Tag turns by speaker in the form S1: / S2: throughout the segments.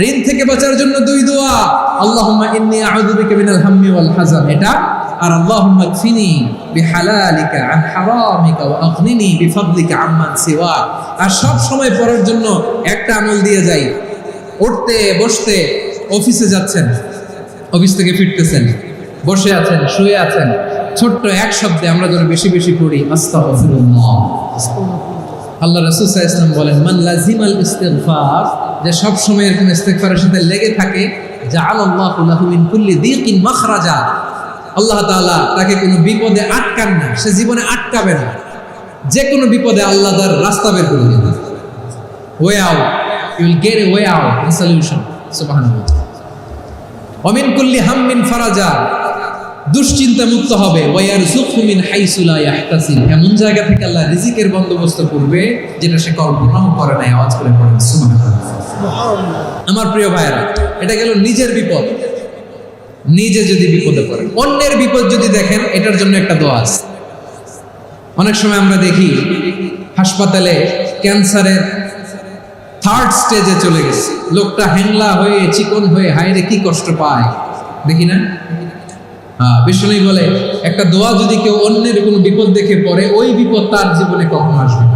S1: ঋণ থেকে বাঁচার জন্য দুই দোয়া। আল্লাহুম্মা ইন্নী আউযু বিকা মিনাল হাম্মি ওয়াল হাযান এটা। আর আল্লাহুম্মা কফিনি বিহালালিকা আন হারামিকা ওয়া আগনিনি বিফাদলিকা আম্মান সিওয়াক। আর সব সময় পড়ার জন্য একটা আমল দিয়ে যাই। উঠতে, বসতে অফিসে যাচ্ছেন। অফিস থেকে ফিরতেছেন। বসে আছেন, শুয়ে আছেন। ছোট্ট এক শব্দে আমরা যেন বেশি বেশি পড়ি, আস্তাগফিরুল্লাহ। আল্লাহ রাসূল সাল্লাল্লাহু আলাইহি ওয়াসাল্লাম বলেন, মান লাজিমাল ইস্তিগফার যে সব সময় এরকম ইস্তিগফারের সাথে লেগে থাকে, জাআলাল্লাহু লাহু মিন কুল্লি দিকিন মাখরাজা। আল্লাহ তাআলা তাকে কোনো বিপদে আটকান না, সে জীবনে আটকাবে না। যে কোনো বিপদে আল্লাহ তার রাস্তা বের করে দেবে way out you'll get a way out solution সুবহানাল্লাহ। অমিন কুল্লি হাম্মিন ফারাজা দুশ্চিন্তা মুক্ত হবে ওয়ার সুখমিন হাইসুলা এমন জায়গা থেকে আল্লাহ রিজিকের বন্দোবস্ত করবে যেটা সে কল্পনাও করে নাই, আওয়াজ করে পড়ে আমার প্রিয় ভাইরা এটা গেল নিজের বিপদ। নিজে যদি বিপদে পড়ে। অন্যের বিপদ যদি দেখেন, এটার জন্য একটা দোয়া আছে। অনেক সময় আমরা দেখি, হাসপাতালে ক্যান্সারের থার্ড স্টেজে চলে গেছে। লোকটা হ্যাংলা হয়ে, চিকন হয়ে হাইরে কি কষ্ট পায়। দেখি না? হ্যাঁ বিষ্ণু বলে, একটা দোয়া যদি কেউ অন্যের কোনো বিপদ দেখে পড়ে, ওই বিপদ তার জীবনে কখনো আসবে না।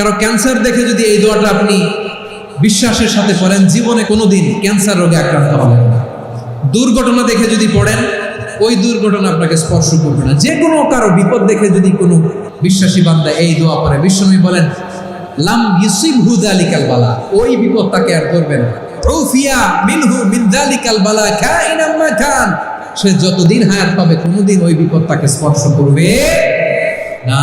S1: কারও ক্যান্সার দেখে যদি এই দোয়াটা আপনি বিশ্বাসের সাথে পড়েন, জীবনে কোনোদিন ক্যান্সার রোগে আক্রান্ত হবেন না। দুর্ঘটনা দেখে যদি পড়েন, ওই দুর্ঘটনা আপনাকে স্পর্শ করবে না। যে কোনো কারও বিপদ দেখে যদি কোনো বিশ্বাসী বান্দা এই দোয়া পড়ে, বিশ্বনবী বলেন, লাম ইউসিব হুদালিকাল বালা ওই বিপদ তাকে আর করবে না। মিনহু মিন যালিকাল বালা কাইনাম মা কান সে যতদিন হায়াত পাবে, কোনোদিন ওই বিপদ তাকে স্পর্শ করবে না।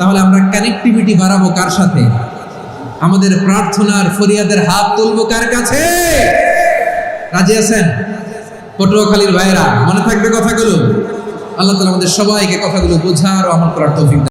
S1: তাহলে আমরা কানেক্টিভিটি বাড়াবো কার সাথে? আমাদের প্রার্থনার ফরিয়াদের হাত তুলবো কার কাছে? রাজি আছেন? পটুয়াখালীর ভাইরা মনে থাকবে কথাগুলো? আল্লাহ তালা আমাদের সবাইকে কথাগুলো বোঝার আমল করার তৌফিক